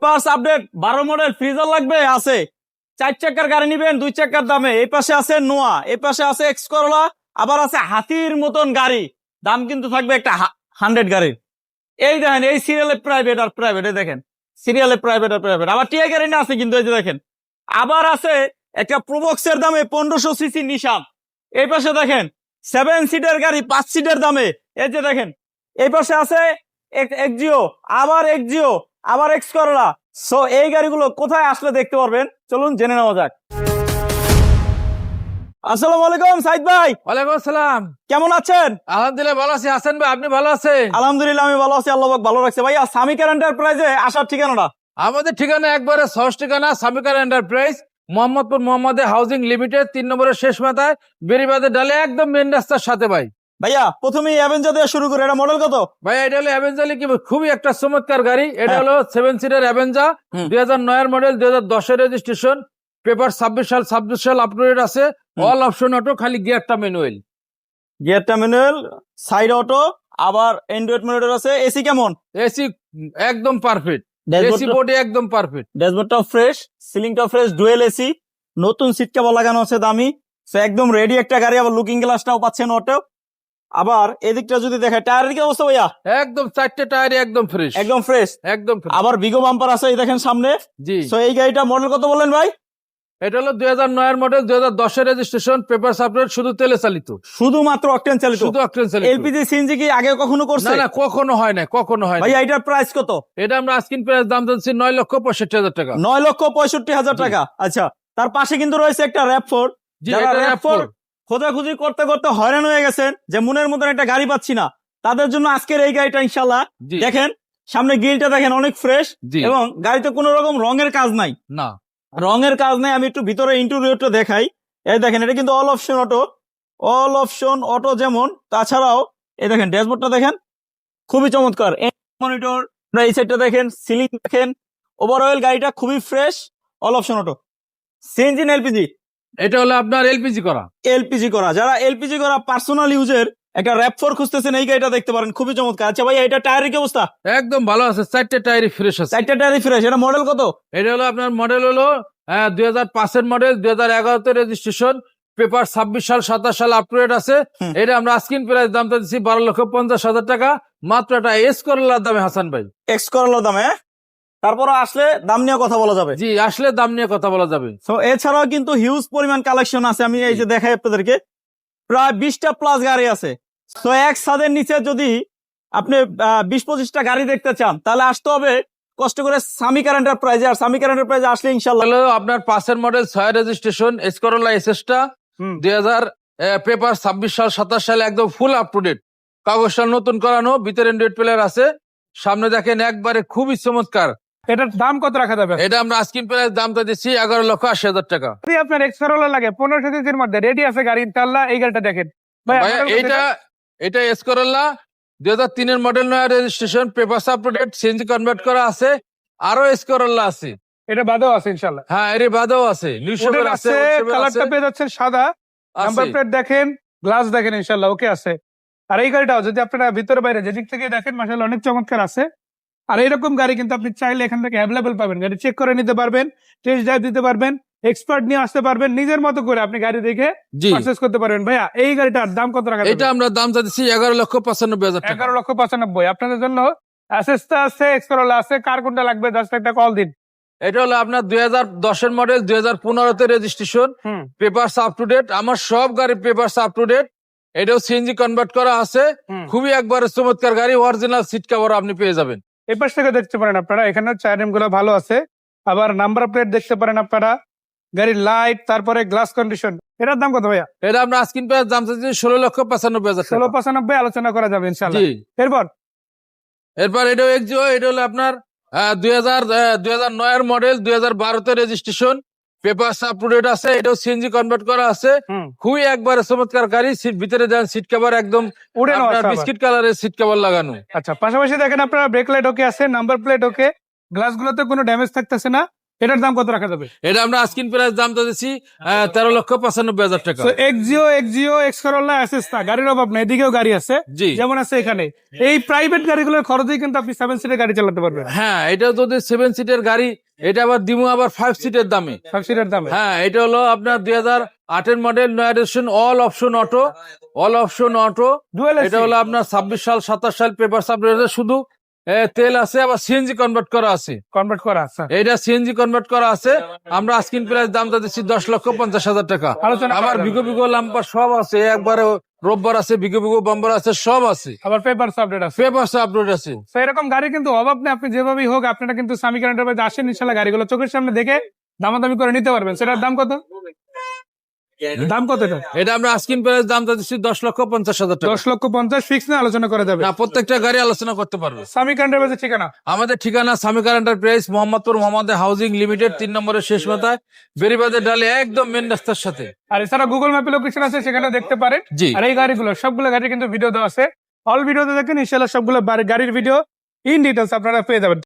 Papers update বারো model freezer লাগবে, আছে। চার চাকার গাড়ি নিবেন, দুই চাকার দামে। এই পাশে আছে নোয়া, এই পাশে আছে এক্স করলা আবার আছে হাতির মতন গাড়ি। দাম কিন্তু থাকবে একটা হান্ড্রেড গাড়ির। এই দেখেন, এই সিরিয়ালে প্রাইভেট আর প্রাইভেট এই দেখেন। সিরিয়ালে প্রাইভেট আর প্রাইভেট আবার টিয়া গাড়ি না আছে কিন্তু, এই যে দেখেন। আবার আছে একটা প্রবক্সের দামে পনেরোশো সিসি নিশান। এই পাশে দেখেন সেভেন সিটের গাড়ি, পাঁচ সিটের দামে। এই যে দেখেন, এই পাশে আছে এক্সিও আবার এক্সিও আবার এক্স করলা সো এই গাড়িগুলো কোথায় আসলে দেখতে পারবেন? চলুন জেনে নেওয়া যাক। আসসালামু আলাইকুম সাইদ ভাই। ওয়ালাইকুম আসসালাম। কেমন আছেন? আলহামদুলিল্লাহ ভালো আছি। হাসান ভাই আপনি ভালো আছেন? আলহামদুলিল্লাহ আমি ভালো আছি। আল্লাহ ভালো রাখছে। ভাইয়া সামিকার এন্টারপ্রাইজে আসার ঠিকানাটা? আমাদের ঠিকানা একবারে সহজ ঠিকানা সামিকার এন্টারপ্রাইজ মোহাম্মদপুর মোহাম্মদে হাউজিং লিমিটেড তিন নম্বরের শেষ মাথায় বেরিবাদে ডালে একদম মেন রাস্তার সাথে ভাই। ভাইয়া প্রথমেই অ্যাভেঞ্জার দিয়ে শুরু করে। এটা মডেল কত? ভাইয়া এটা হলো অ্যাভেঞ্জার কি খুবই একটা চমৎকার গাড়ি। এটা হ্যাঁ। হলো সেভেন সিটার অ্যাভেঞ্জা হুম। দুই হাজার নয়ের মডেল দুই হাজার দশের রেজিস্ট্রেশন পেপার ছাব্বিশ সাল ছাব্বিশ সাল আপডেট আছে। অল অপশন অটো খালি গিয়ারটা manual gear terminal side auto আবার অ্যান্ড্রয়েড মনিটর আছে। এসি কেমন? এসি একদম পারফেক্ট এসি বডি একদম পারফেক্ট ড্যাশবোর্ডটাও ফ্রেশ সিলিংটাও ফ্রেশ ডুয়েল এসি নতুন সিট কেবল লাগানো আছে দামি। সো একদম রেডি একটা গাড়ি আবার লুকিং গ্লাসটাও পাচ্ছেন অটো আবার এদিকটা যদি দেখে টায়ারের কি অবস্থা ভাইয়া? একদম চারটে টায়ারে একদম ফ্রেশ একদম ফ্রেশ একদম আবার বিগো বাম্পার আছে এই দেখেন সামনে। জি। সো এই গাড়িটা মডেল কত বললেন ভাই? এটা হলো দুই হাজার নয়ের মডেল দুই হাজার দশের রেজিস্ট্রেশন পেপার আপডেট শুধু তেলে চালিত। শুধুমাত্র অকটেন চালিত। শুধু অক্টেন চালিত। এলপিজি সিএনজি কি আগে কখনো করছে? না কখনো হয় না কখনো হয় না ভাইয়া এটার প্রাইস কত? এটা আমরা আজকিন প্রাইস দাম দিচ্ছি নয় লক্ষ পঁয়ষট্টি হাজার টাকা। নয় লক্ষ পঁয়ষট্টি হাজার টাকা। আচ্ছা তার পাশে কিন্তু রয়েছে একটা র্যাপ ফোর যারা এটা RAV4 খোঁজাখুঁজি করতে করতে হয়রান হয়ে গেছেন যে মনের মতন একটা গাড়ি পাচ্ছি না। তাদের জন্য আজকের এই গাড়িটা ইনশাল্লাহ দেখেন সামনে গ্রিলটা দেখেন অনেক ফ্রেশ এবং গাড়িতে কোনো রকম রঙের কাজ নাই। না। রঙের কাজ নাই আমি একটু ভিতরে ইন্টেরিয়রটা দেখাই। এই দেখেন এটা কিন্তু all option auto all option auto যেমন তাছাড়াও এই দেখেন ড্যাশবোর্ডটা দেখেন খুবই চমৎকার। মনিটর এই সাইডটা দেখেন সিলিং দেখেন ওভারঅল গাড়িটা খুবই fresh all option auto CNG LPG এটা হলো আপনার এলপিজি করা। এলপিজি করা। যারা এলপিজি করা পার্সোনাল ইউজের একটা র্যাপ ফোর খুঁজতেছেন এই গাড়িটা দেখতে পারেন। খুবই চমৎকার। আচ্ছা ভাই এটা টায়ারের কি অবস্থা? একদম ভালো আছে। চারটে টায়ারই ফ্রেশ আছে। চারটা টায়ারই ফ্রেশ এটা মডেল কত? এটা হলো আপনার মডেল হলো দুই হাজার পাঁচের মডেল দুই হাজার এগারোতে রেজিস্ট্রেশন পেপার ছাব্বিশ সাল সাতাশ সাল আপডেট আছে। এটা আমরা আজকিন প্রাইস দামটা দিচ্ছি বারো লক্ষ পঞ্চাশ হাজার টাকা। মাত্র একটা এস করলার দামে হাসান ভাই। এক্স করলার দামে হ্যাঁ? তারপর আসলে দাম নিয়ে কথা বলা যাবে। জি আসলে দাম নিয়ে কথা বলা যাবে। তো এছাড়াও কিন্তু হিউজ পরিমাণ কালেকশন আছে আমি এই যে দেখাই আপনাদেরকে। প্রায় বিশটা প্লাস গাড়ি আছে। তো এক ছাদের নিচে যদি আপনি বিশ পঁচিশটা গাড়ি দেখতে চান তাহলে আসতে হবে কষ্ট করে সামিকার এন্টারপ্রাইজে আর সামিকার এন্টারপ্রাইজে আসলে ইনশাল্লাহ আপনার পাঁচের মডেল ছয় রেজিস্ট্রেশন এসকরোলা এসএসটা। দুই হাজার পেপার ছাব্বিশ সাল সাতাশ সালে একদম ফুল আপ টু ডেট কাগজটা নতুন করানো ভিতরে অ্যান্ড্রয়েড প্লেয়ার আছে। সামনে দেখেন একবারে খুবই চমৎকার। এটার দাম কত রাখা যাবে? এটা আমরা প্রাইস দামটা দিচ্ছি এগারো লক্ষ আশি হাজার টাকা। যদি আপনার লাগে পনেরো সিসির মধ্যে রেডি আছে গাড়ি ইনশাল্লাহ এই গাড়িটা দেখেন। ভাই, এইটা এটা এসকরোলা দুই হাজার তিনের মডেল নয় রেজিস্ট্রেশন পেপার সিএনজি কনভার্ট করা আছে আরও এসকরোলা আছে। এটা বাদেও আছে ইনশাল্লাহ হ্যাঁ এর বাদেও আছে। আছে, কালারটা পেয়ে যাচ্ছেন সাদা। নাম্বার প্লেট দেখেন গ্লাস দেখেন ইনশাল্লাহ ওকে আছে। আর এই গাড়িটাও যদি আপনারা ভিতরে বাইরে যেদিক থেকে দেখেন মাসাল অনেক চমৎকার আছে। আর এরকম গাড়ি কিন্তু আপনি চাইলে এখান থেকে অ্যাভেলেবল পাবেন। গাড়ি চেক করে নিতে পারবেন টেস্ট ড্রাইভ দিতে পারবেন এক্সপার্ট নিয়ে আসতে পারবেন নিজের মতো করে আপনি গাড়ি দেখে জি। করতে পারবেন। ভাইয়া এই গাড়িটার দাম কত রাখা এটা আমরা দাম চাচ্ছি এগারো লক্ষ পঁচানব্বই হাজার টাকা। এগারো লক্ষ পঁচানব্বই। আপনাদের জন্য অ্যাসেস্টা আছে এক্সকরোলা আছে কার কোনটা লাগবে জাস্ট একটা কল দিন। এটা হলো আপনার দুই হাজার দশের মডেল দুই হাজার পনেরোতে registration paper up to date আমার সব গাড়ির পেপার আপ টু ডেট এটাও সিএনজি কনভার্ট করা আছে। খুবই একবারে চমৎকার গাড়ি অরিজিনাল সিট কভার আপনি পেয়ে যাবেন। এই পাশ থেকে দেখতে পারেন আপনারা এখানে চারগুলো ভালো আছে। আবার নাম্বার প্লেট দেখতে পারেন আপনারা গাড়ির লাইট তারপরে গ্লাস কন্ডিশন। এটার দাম কত ভাইয়া? এটা আমরা আজকিন প্রাইস দাম চাচ্ছি ষোলো লক্ষ পঁচানব্বই হাজার ষোলো পঁচানব্বই আলোচনা করা যাবে ইনশাল্লাহ এরপর? এরপর এটাও এক্সিও এটা হলো আপনার দুই হাজার দুই হাজার নয়ের মডেল দুই হাজার বারোতে registration paper up to date আছে এটাও সিএনজি কনভার্ট করা আছে। খুবই একবার চমৎকার গাড়ি সিট ভিতরে দেন সিট কভার একদম উড়ে বিস্কিট কালারের সিট কভার লাগানো। আচ্ছা পাশাপাশি দেখেন আপনারা ব্রেক লাইট ওকে আছে নাম্বার প্লেট ওকে গ্লাস গুলোতে কোনো ড্যামেজ থাকতেছে না। এটার দাম কত রাখা যাবে? এটা আমরা আস্কিন প্রাইস দাম তো দিচ্ছি তেরো লক্ষ পঁচানব্বই হাজার টাকা। এক্সিও এক্সিও এক্স করোলা অ্যাসেস্তা গাড়ির অভাব নেই এদিকেও গাড়ি আছে। যেমন আছে এখানে। এই প্রাইভেট গাড়িগুলোর খরচেই কিন্তু আপনি সেভেন সিটের গাড়ি চালাতে পারবেন। হ্যাঁ এটা যদি সেভেন সিটের গাড়ি এটা আবার দিমু আবার ফাইভ সিটের দামে। ফাইভ সিটের দামে। হ্যাঁ এটা হলো আপনার দুই হাজার আটের মডেল নয় edition all option auto all option auto এটা হলো আপনার ছাব্বিশ সাল সাতাশ সাল পেপার সাপ্লাই শুধু। তেল আছে আবার সিএনজি কনভার্ট করা আছে। কনভার্ট করা আছে। এটা সিএনজি কনভার্ট করা আছে। আমরা স্ক্রিন প্রাইস দামটা দিচ্ছি দশ লক্ষ পঞ্চাশ হাজার টাকা। আবার। বিগো বিগো লাম্পার সব আছে। একবারে রোববার আছে বিগো বিগো বাম্বার আছে সব আছে। আবার পেপার আপডেট আছে। পেপার আপলোড আছে। তো এরকম গাড়ি কিন্তু অভাব নেই। আপনি যেভাবেই হোক আপনারা কিন্তু স্বামী কারেন্টার আসেন ইনশাল্লাহ গাড়িগুলো চোখের সামনে দেখে দামাদামি করে নিতে পারবেন। সেটার দাম কত? দাম কত এটা? এটা আমরা প্রাইস দামটা দিচ্ছি দশ লক্ষ পঞ্চাশ হাজার টাকা। দশ লক্ষ পঞ্চাশ ফিক্স না আলোচনা করা যাবে না প্রত্যেকটা গাড়ি আলোচনা করতে পারবে। স্বামী কারেন্টার ঠিকানা। আমাদের ঠিকানা Samikar enterprise Mohammadpur Mohammad housing limited তিন নম্বরের শেষ মাথায় বেরিবাজার ডালে একদম মেন রাস্তার সাথে। আর এছাড়া গুগল ম্যাপে লোকেশন আছে সেখানে দেখতে পারেন। জি। আর এই গাড়িগুলো সবগুলো গাড়ি কিন্তু ভিডিও দেওয়া আছে। অল ভিডিওতে দেখেন ইনশাল্লাহ সবগুলো বাড়ি- গাড়ির ভিডিও ইন ডিটেলস আপনারা পেয়ে যাবেন।